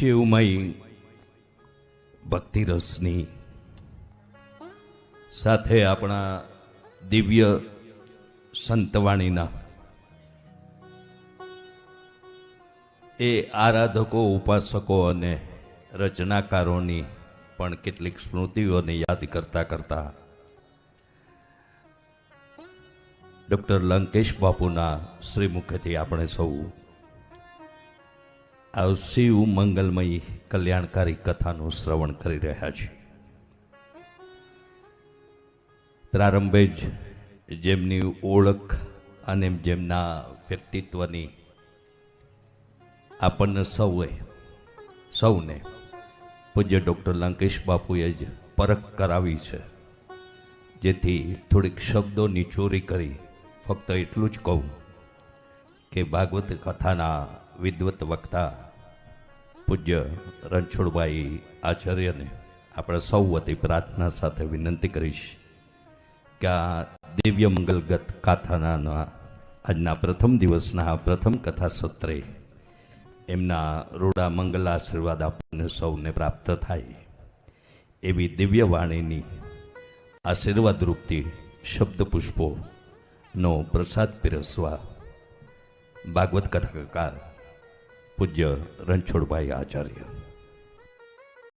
શિવમય ભક્તિ રસની સાથે આપણા દિવ્ય સંતવાણીના એ આરાધકો ઉપાસકો અને રચનાકારોની પણ કેટલીક સ્મૃતિઓને યાદ કરતા કરતા ડૉક્ટર લંકેશ બાપુના શ્રીમુખેથી આપણે સૌ આ શિવ મંગલમય કલ્યાણકારી કથાનું શ્રવણ કરી રહ્યા છે. પ્રારંભે જ જેમની ઓળખ અને જેમના વ્યક્તિત્વની આપણને સૌએ, સૌને પૂજ્ય ડૉક્ટર લંકેશ બાપુએ જ પરખ કરાવી છે. જેથી થોડીક શબ્દોની ચોરી કરી ફક્ત એટલું જ કહું. કે ભાગવત કથાના વિદ્વત વક્તા પૂજ્ય રણછોડભાઈ આચાર્યને આપણે સૌ વતી પ્રાર્થના સાથે વિનંતી કરીશ કે આ દિવ્ય મંગલગત કાથાના આજના પ્રથમ દિવસના પ્રથમ કથા સત્રે એમના રૂડા મંગલ આશીર્વાદ આપણને સૌને પ્રાપ્ત થાય એવી દિવ્ય વાણીની આશીર્વાદ રૂપથી શબ્દ પુષ્પોનો પ્રસાદ પીરસવા ભાગવત કથાકાર પૂજ્ય રણછોડભાઈ આચાર્ય.